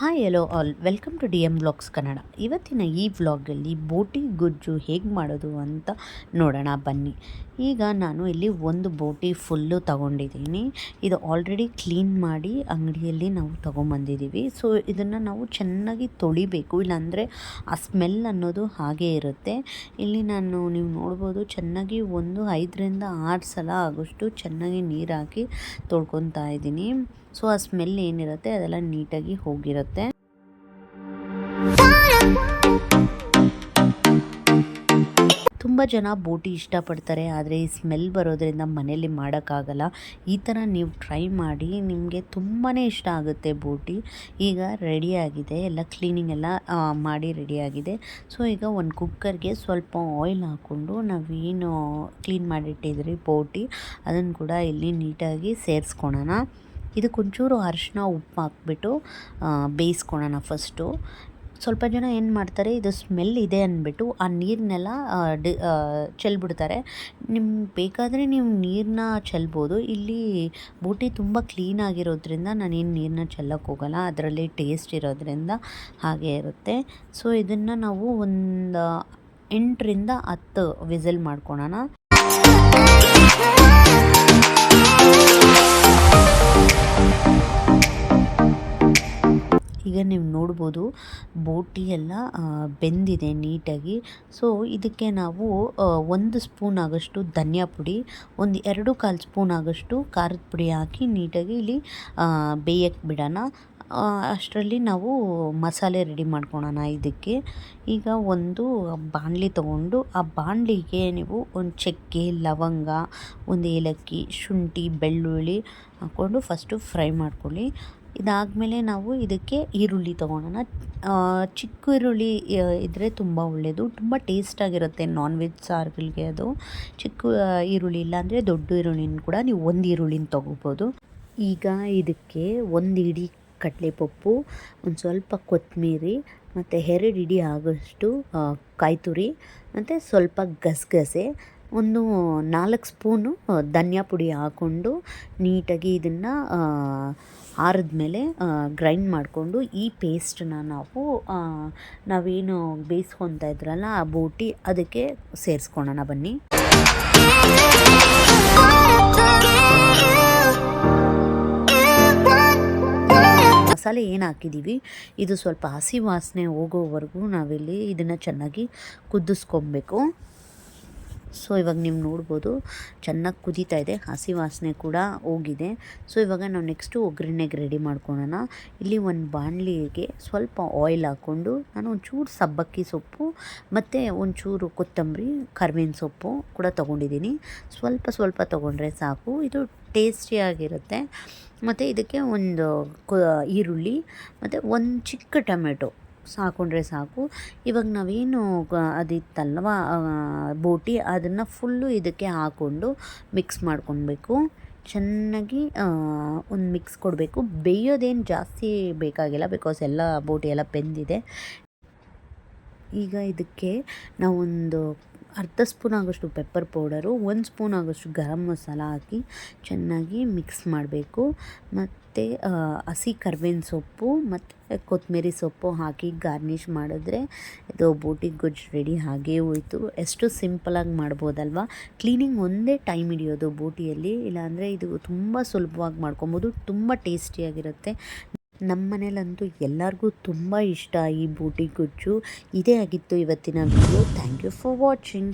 Hi hello all welcome to D M blogs Kannada ಇವತ್ತಿನ ಈ ವ್ಲಾಗಲ್ಲಿ ಬೋಟಿ ಗೊಜ್ಜು ಹೇಗೆ ಮಾಡೋದು ಅಂತ ನೋಡೋಣ ಬನ್ನಿ. ಈಗ ನಾನು ಇಲ್ಲಿ ಒಂದು ಬೋಟಿ ಫುಲ್ಲು ತಗೊಂಡಿದ್ದೀನಿ. ಇದು ಆಲ್ರೆಡಿ ಕ್ಲೀನ್ ಮಾಡಿ ಅಂಗಡಿಯಲ್ಲಿ ನಾವು ತೊಗೊಂಬಂದಿದ್ದೀವಿ. ಸೊ ಇದನ್ನು ನಾವು ಚೆನ್ನಾಗಿ ತೊಳಿಬೇಕು. ಇಲ್ಲಾಂದರೆ ಆ ಸ್ಮೆಲ್ ಅನ್ನೋದು ಹಾಗೆ ಇರುತ್ತೆ. ಇಲ್ಲಿ ನಾನು ನೀವು ನೋಡ್ಬೋದು ಚೆನ್ನಾಗಿ ಒಂದು ಐದರಿಂದ ಆರು ಸಲ ಆಗೋಷ್ಟು ಚೆನ್ನಾಗಿ ನೀರು ಹಾಕಿ ತೊಳ್ಕೊತಾ ಇದ್ದೀನಿ. ಸೊ ಆ ಸ್ಮೆಲ್ ಏನಿರುತ್ತೆ ಅದೆಲ್ಲ ನೀಟಾಗಿ ಹೋಗಿರುತ್ತೆ. ತುಂಬ ಜನ ಬೋಟಿ ಇಷ್ಟಪಡ್ತಾರೆ, ಆದರೆ ಈ ಸ್ಮೆಲ್ ಬರೋದ್ರಿಂದ ಮನೇಲಿ ಮಾಡೋಕ್ಕಾಗಲ್ಲ. ಈ ಥರ ನೀವು ಟ್ರೈ ಮಾಡಿ, ನಿಮಗೆ ತುಂಬಾ ಇಷ್ಟ ಆಗುತ್ತೆ ಬೋಟಿ. ಈಗ ರೆಡಿಯಾಗಿದೆ ಎಲ್ಲ ಕ್ಲೀನಿಂಗ್ ಎಲ್ಲ ಮಾಡಿ ರೆಡಿಯಾಗಿದೆ ಸೊ ಈಗ ಒಂದು ಕುಕ್ಕರ್ಗೆ ಸ್ವಲ್ಪ ಆಯಿಲ್ ಹಾಕ್ಕೊಂಡು ನಾವೇನು ಕ್ಲೀನ್ ಮಾಡಿಟ್ಟಿದ್ರಿ ಬೋಟಿ, ಅದನ್ನು ಕೂಡ ಇಲ್ಲಿ ನೀಟಾಗಿ ಸೇರಿಸ್ಕೊಳೋಣ. ಇದಕ್ಕೊಂಚೂರು ಅರಿಶಿನ ಉಪ್ಪು ಹಾಕ್ಬಿಟ್ಟು ಬೇಯಿಸ್ಕೊಳೋಣ ಫಸ್ಟು ಸ್ವಲ್ಪ ಜನ ಏನು ಮಾಡ್ತಾರೆ, ಇದು ಸ್ಮೆಲ್ ಇದೆ ಅಂದ್ಬಿಟ್ಟು ಆ ನೀರನ್ನೆಲ್ಲ ಡಿ ಚೆಲ್ಬಿಡ್ತಾರೆ. ನಿಮ್ಗೆ ಬೇಕಾದರೆ ನೀವು ನೀರನ್ನ ಚೆಲ್ಬೋದು. ಇಲ್ಲಿ ಬೂಟಿ ತುಂಬ ಕ್ಲೀನ್ ಆಗಿರೋದ್ರಿಂದ ನಾನೇನು ನೀರನ್ನ ಚೆಲ್ಲಕ್ಕೆ ಹೋಗಲ್ಲ. ಅದರಲ್ಲಿ ಟೇಸ್ಟ್ ಇರೋದ್ರಿಂದ ಹಾಗೆ ಇರುತ್ತೆ. ಸೊ ಇದನ್ನು ನಾವು ಒಂದು ಎಂಟರಿಂದ ಹತ್ತು ವಿಸಿಲ್ ಮಾಡ್ಕೊಳೋಣ. ಈಗ ನೀವು ನೋಡ್ಬೋದು ಬೋಟಿ ಎಲ್ಲ ಬೆಂದಿದೆ ನೀಟಾಗಿ. ಸೊ, ಇದಕ್ಕೆ ನಾವು ಒಂದು ಸ್ಪೂನ್ ಆಗೋಷ್ಟು ಧನಿಯಾ ಪುಡಿ, ಒಂದು ಎರಡು ಕಾಲು ಸ್ಪೂನ್ ಆಗೋಷ್ಟು ಖಾರದ ಪುಡಿ ಹಾಕಿ ನೀಟಾಗಿ ಇಲ್ಲಿ ಬೇಯಕ್ಕೆ ಬಿಡೋಣ. ಅಷ್ಟರಲ್ಲಿ ನಾವು ಮಸಾಲೆ ರೆಡಿ ಮಾಡ್ಕೊಳೋಣ ಇದಕ್ಕೆ. ಈಗ ಒಂದು ಬಾಣಲಿ ತಗೊಂಡು, ಆ ಬಾಣಲಿಗೆ ನೀವು ಒಂದು ಚಕ್ಕೆ, ಲವಂಗ, ಒಂದು ಏಲಕ್ಕಿ, ಶುಂಠಿ, ಬೆಳ್ಳುಳ್ಳಿ ಹಾಕ್ಕೊಂಡು ಫಸ್ಟು ಫ್ರೈ ಮಾಡ್ಕೊಳ್ಳಿ. ಇದಾದಮೇಲೆ ನಾವು ಇದಕ್ಕೆ ಈರುಳ್ಳಿ ತೊಗೊಳೋಣ. ಚಿಕ್ಕ ಈರುಳ್ಳಿ ಇದ್ದರೆ ತುಂಬ ಒಳ್ಳೆಯದು ತುಂಬ ಟೇಸ್ಟಾಗಿರುತ್ತೆ ನಾನ್ ವೆಜ್ ಸಾರುಗಳಿಗೆ ಅದು. ಚಿಕ್ಕ ಈರುಳ್ಳಿ ಇಲ್ಲಾಂದರೆ ದೊಡ್ಡ ಈರುಳ್ಳಿನ ಕೂಡ ನೀವು ಒಂದು ಈರುಳ್ಳಿನ ತೊಗೋಬೋದು. ಈಗ ಇದಕ್ಕೆ ಒಂದು ಇಡೀ ಕಡಲೆಪಪ್ಪು, ಒಂದು ಸ್ವಲ್ಪ ಕೊತ್ತಂಬರಿ ಮತ್ತು ಎರಡು ಇಡೀ ಆಗೋಷ್ಟು ಕಾಯಿತುರಿ ಕಾಯಿ ತುರಿ ಮತ್ತು ಸ್ವಲ್ಪ ಗಸಗಸೆ ಒಂದು ನಾಲ್ಕು ಸ್ಪೂನು ಧನಿಯಾ ಪುಡಿ ಹಾಕ್ಕೊಂಡು ನೀಟಾಗಿ ಇದನ್ನು ಆರಿದ್ಮೇಲೆ ಗ್ರೈಂಡ್ ಮಾಡಿಕೊಂಡು ಈ ಪೇಸ್ಟನ್ನ ನಾವು ನಾವೇನು ಬೇಯಿಸ್ಕೊತಾ ಇದ್ರಲ್ಲ ಆ ಬೋಟಿ ಅದಕ್ಕೆ ಸೇರಿಸ್ಕೊಳ್ಳೋಣ ಬನ್ನಿ. ಮಸಾಲೆ ಏನು ಹಾಕಿದ್ದೀವಿ ಇದು ಸ್ವಲ್ಪ ಹಸಿ ವಾಸನೆ ಹೋಗೋವರೆಗೂ ನಾವಿಲ್ಲಿ ಇದನ್ನು ಚೆನ್ನಾಗಿ ಕುದಿಸ್ಕೊಬೇಕು. ಸೊ ಇವಾಗ ನೀವು ನೋಡ್ಬೋದು, ಚೆನ್ನಾಗಿ ಕುದೀತಾ ಇದೆ, ಹಸಿ ವಾಸನೆ ಕೂಡ ಹೋಗಿದೆ. ಸೊ ಇವಾಗ ನಾವು ನೆಕ್ಸ್ಟು ಒಗ್ಗರಣೆಗೆ ರೆಡಿ ಮಾಡ್ಕೊಳ್ಳೋಣ ಇಲ್ಲಿ ಒಂದು ಬಾಣಲಿಗೆ ಸ್ವಲ್ಪ ಆಯಿಲ್ ಹಾಕ್ಕೊಂಡು ನಾನು ಒಂಚೂರು ಸಬ್ಬಕ್ಕಿ ಸೊಪ್ಪು, ಮತ್ತು ಒಂಚೂರು ಕೊತ್ತಂಬರಿ, ಕರ್ಬೇವಿನ ಸೊಪ್ಪು ಕೂಡ ತೊಗೊಂಡಿದ್ದೀನಿ ಸ್ವಲ್ಪ ಸ್ವಲ್ಪ ತೊಗೊಂಡ್ರೆ ಸಾಕು. ಇದು ಟೇಸ್ಟಿಯಾಗಿರುತ್ತೆ ಮತ್ತು ಇದಕ್ಕೆ ಒಂದು ಈರುಳ್ಳಿ, ಮತ್ತು ಒಂದು ಚಿಕ್ಕ ಟೊಮೆಟೊ. ಸಾಕೊಂಡ್ರೆ ಸಾಕು. ಇವಾಗ ನಾವೇನು ಅದಿತ್ತಲ್ವ? ಬೋಟಿ ಅದನ್ನು ಫುಲ್ಲು ಇದಕ್ಕೆ ಹಾಕ್ಕೊಂಡು ಮಿಕ್ಸ್ ಮಾಡ್ಕೊಳ್ಬೇಕು ಚೆನ್ನಾಗಿ ಒಂದು ಮಿಕ್ಸ್ ಕೊಡಬೇಕು. ಬೇಯೋದೇನು ಜಾಸ್ತಿ ಬೇಕಾಗಿಲ್ಲ ಬಿಕಾಸ್ ಎಲ್ಲ ಬೋಟಿ ಎಲ್ಲ ಬೆಂದಿದೆ. ಈಗ ಇದಕ್ಕೆ ನಾವೊಂದು ಅರ್ಧ ಸ್ಪೂನ್ ಆಗೋಷ್ಟು ಪೆಪ್ಪರ್ ಪೌಡರು ಒಂದು ಸ್ಪೂನ್ ಆಗೋಷ್ಟು ಗರಂ ಮಸಾಲ ಹಾಕಿ ಚೆನ್ನಾಗಿ ಮಿಕ್ಸ್ ಮಾಡಬೇಕು. ಮತ್ತು ಹಸಿ ಕರ್ಬೇವಿನ ಸೊಪ್ಪು ಮತ್ತು ಕೊತ್ತಂಬರಿ ಸೊಪ್ಪು ಹಾಕಿ ಗಾರ್ನಿಷ್ ಮಾಡಿದ್ರೆ ಇದು ಬೋಟಿ ಗೊಜ್ಜು ರೆಡಿ ಹಾಗೇ ಹೋಯಿತು. ಎಷ್ಟು ಸಿಂಪಲಾಗಿ ಮಾಡ್ಬೋದಲ್ವ? ಕ್ಲೀನಿಂಗ್ ಒಂದೇ ಟೈಮ್ ಹಿಡಿಯೋದು ಬೋಟಿಯಲ್ಲಿ. ಇಲ್ಲಾಂದರೆ ಇದು ತುಂಬ ಸುಲಭವಾಗಿ ಮಾಡ್ಕೊಬೋದು, ತುಂಬ ಟೇಸ್ಟಿಯಾಗಿರುತ್ತೆ ನಮ್ಮ ಮನೇಲಂತೂ ಎಲ್ಲರಿಗೂ ತುಂಬ ಇಷ್ಟ ಈ ಬೂಟಿ ಗುಜ್ಜು ಇದೇ ಆಗಿತ್ತು ಇವತ್ತಿನ video thank you for watching